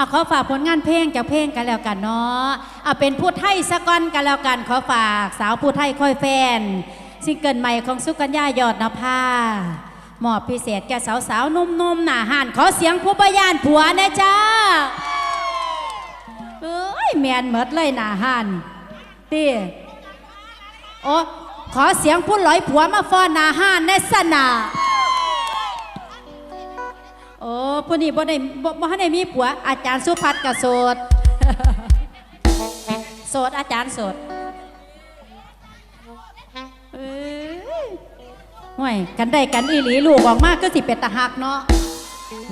อาขอฝากผลงานเพลงจากเพลงกันแล้วกันเนาะเอาเป็นผู้ไทยสะก่อนกันแล้วกัน ขอฝากสาวผู้ไทยคอยแฟนซิงเกิลใหม่ของสุกัญญายอดนภาหมอบพิเศษแก่สาวๆหนุ่มๆหน้าห้านขอเสียงผู้ประยานผัวนะจ้าเอ้ยแมนเหมิดเลยหน้าห้านตีโอ้ขอเสียงผู้หลอยผัวมาฟ้อนหน้าห้านในสนา โอ้ผู้นี้บ่ได้บ่บ่ทันได้มีผัว อาจารย์สุพัฒน์ก็โสด โสดอาจารย์โสดเอ้ยห่วยกันได้กันอีหลีลูกออกมาก็สิเป็นตาหักเนาะ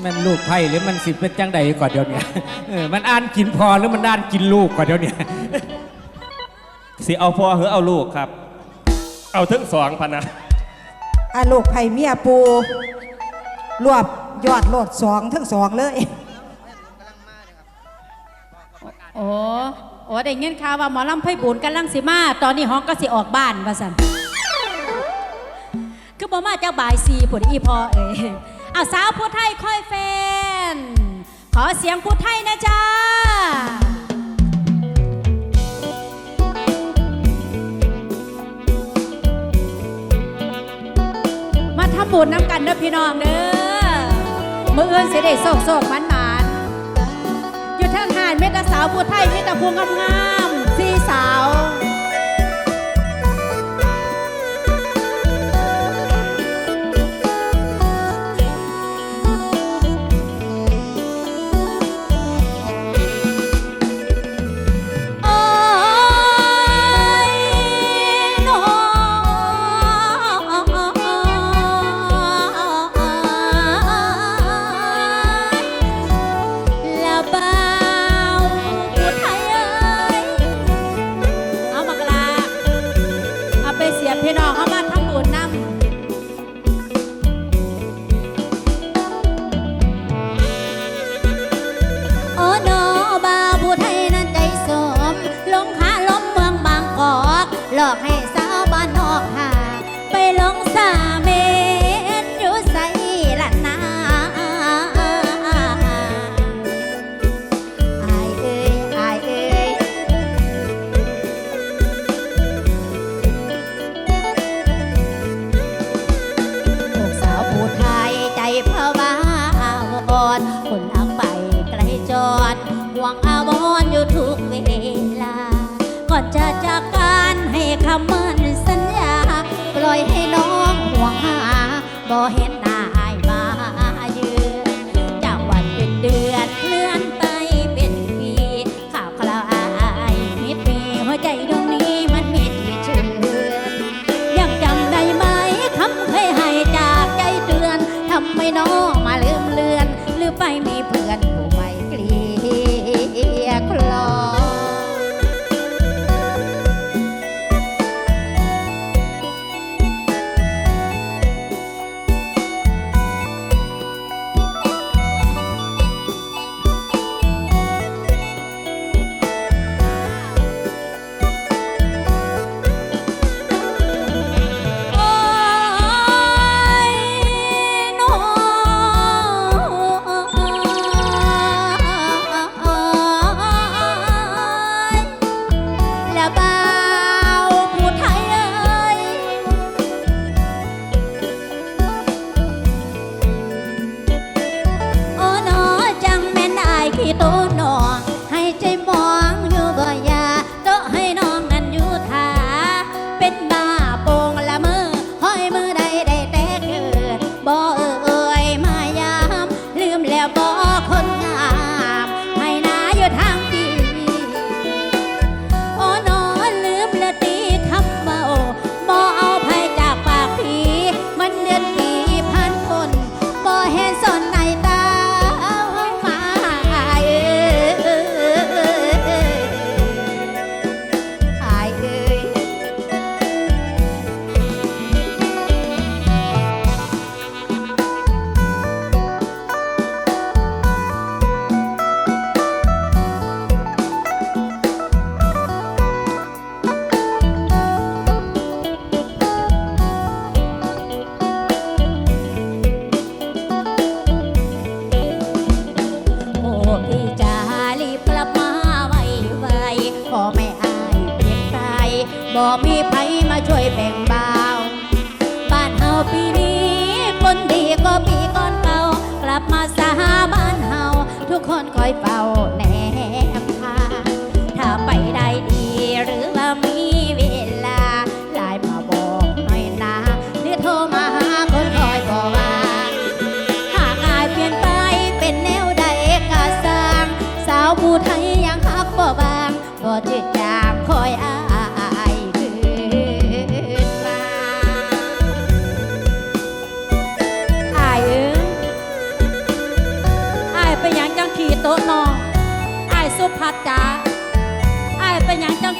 มันลูกไผ่หรือมันสิเป็นจังใดก่อนเดี๋ยวเนี้เออมันอ่านกินพอหรือมันอ่านกินลูกก่อนเดี๋ยวเนี้สิเอาพ่อหรือเอาลูกครับ เอาทั้งสองพะนะ อาลูกไผ่เมียปู รวบยอดโหลดสองทั้งสองเลย โอ้โอ้ได้เงินข่าวว่าหมอลำไพบุญกำลังสิมา ตอนนี้ห้องก็สิออกบ้านว่าซั่นคือบ่มาเจ้าบ่ายสีผุดอีพอเอ้ยเอาสาวผู้ไทยค่อยแฟน ขอเสียงผู้ไทยนะจ้ามาทำบุญน้ำกันเด้อพี่น้องเด้อ มืออื่นสิได้โศกโศกมันมานอยู่ทางหานเมตตาสาวผู้ไทยเมตตาพวงงามๆสี่สาว จะจากกันให้คำมั่นสัญญา ปล่อยให้น้องห่วงหาบ่เห็นหน้าอายมาเยือนจากวันเป็นเดือนเลื่อนไปเป็นปีข่าวคราวอายมิดมีหัวใจดวงนี้มันมิดมีเชื่อยังจำได้ไหมคำเคยให้จากใจเตือนทำไมน้องมาลืมเลือน หรือไปมีเพื่อนผู้ไม่เกลีย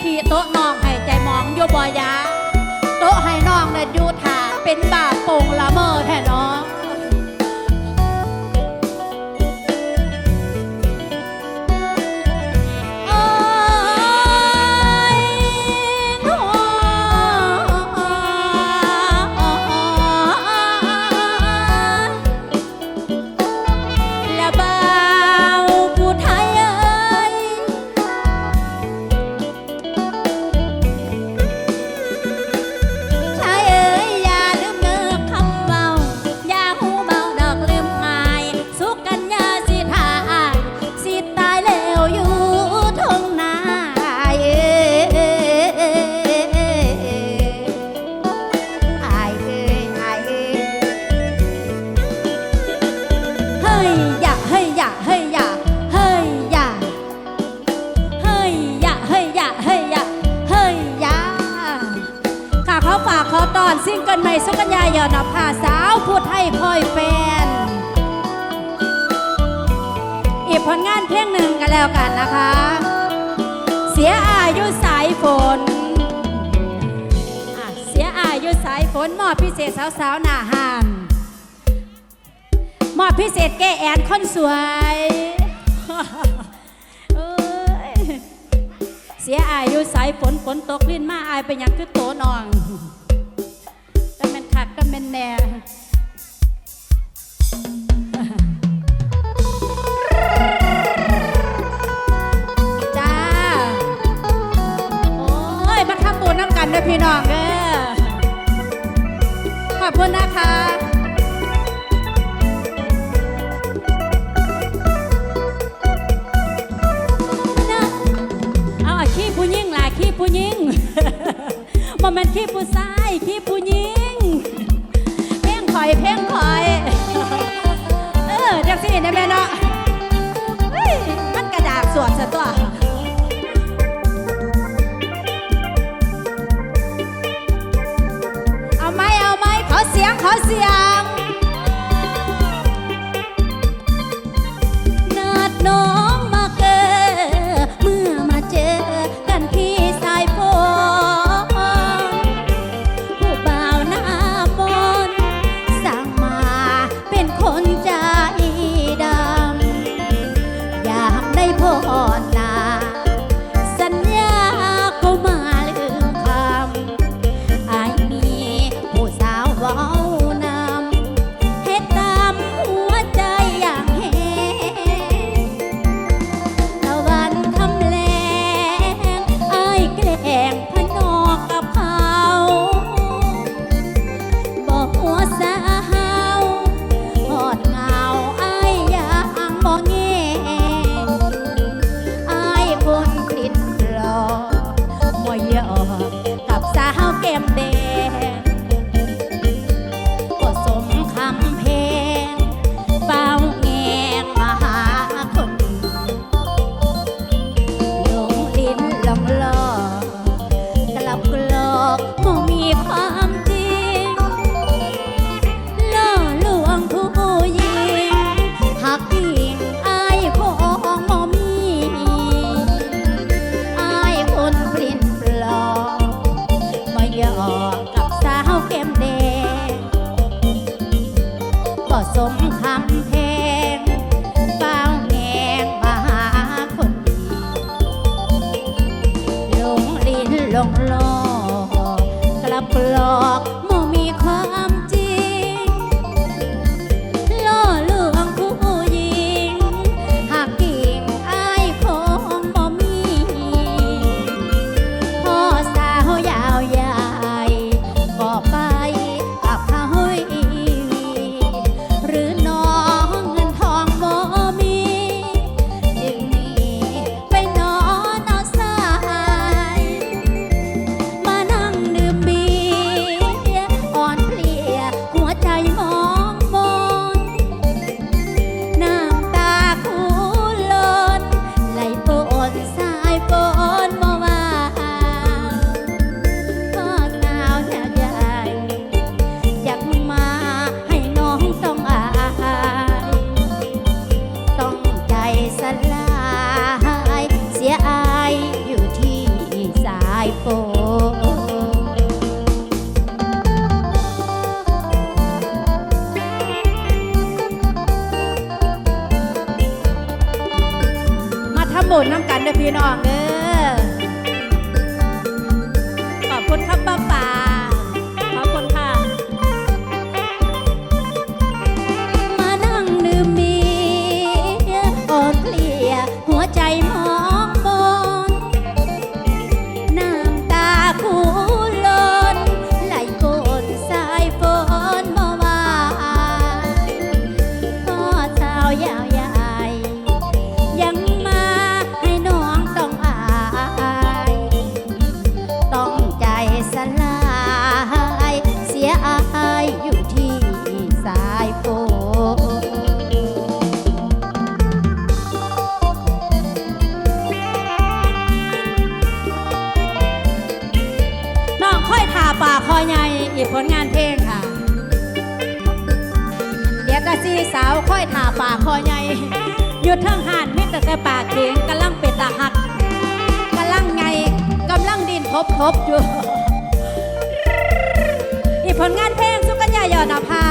ขี่โต๊ะน้องให้ใจมองอยู่บ่ยา แล้วกันนะคะ เสียอายุสายฝน เสียอายุสายฝนมอบพิเศษสาวๆหน้าหานมอบพิเศษแก้แอนคนสวยเสียอายุสายฝนฝนตกลื่นมาอายไปยังคือโตนองก็เป็นขักก็เป็นแน่ ผู้ชายคิดผู้หญิง เพ่งคอยเพ่งคอย เออจังสิได้แม่เนาะมันกระดาษสวมซะตัวเอาไม้เอาไม้ขอเสียงขอเสียง อีผลงานเพลงค่ะ เดี๋ยวกะซีสาวค่อยถ่าปากคอใหญ่หยุดทั้งหานมิตรแต่ปากเข็งกำลังเป็ดตาหักกำลังไงกำลังดินทบทบอยู่ อีผลงานเพลงสุกัญญายอดนภา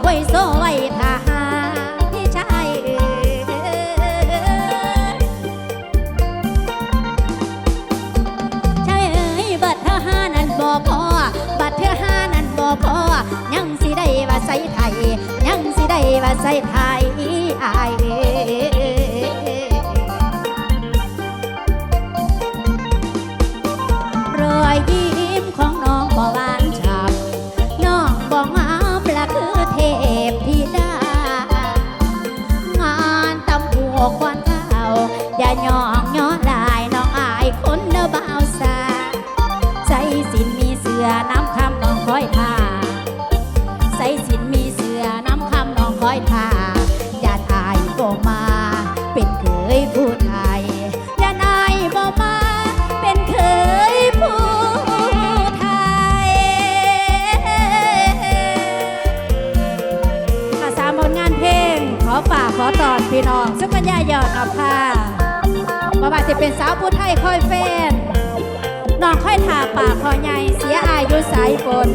ไว้โซไว้ท่าพี่ชายเอ๋ยชายเอ๋ยบัดเธหานั่นบ่พอบัดเธหานั่นบ่พอยังสิได้ว่าใส่ไทยยังสิได้ว่าใส่ไทยอ้าย พี่น้องสุกัญญายอดอับค่ะบ่ว่าสิเป็นสาวผู้ไทยคอยแฟนน้องค่อยทาปากคอใหญ่เสียอายุสายฝน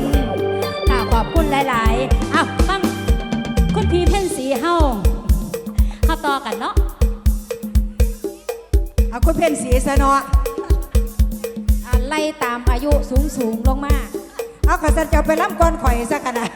ถ้าขอบคุณหลายๆอ้าวฟังคุณพี่เพ่นสีเฮาเฮาต่อกันเนาะเอาคุณเพ่นสีซะเนาะอ่าไล่ตามอายุสูงสูงๆลงมา เอาขอสันเจ้าไปล้ำก้อนข่อยซะกันนะ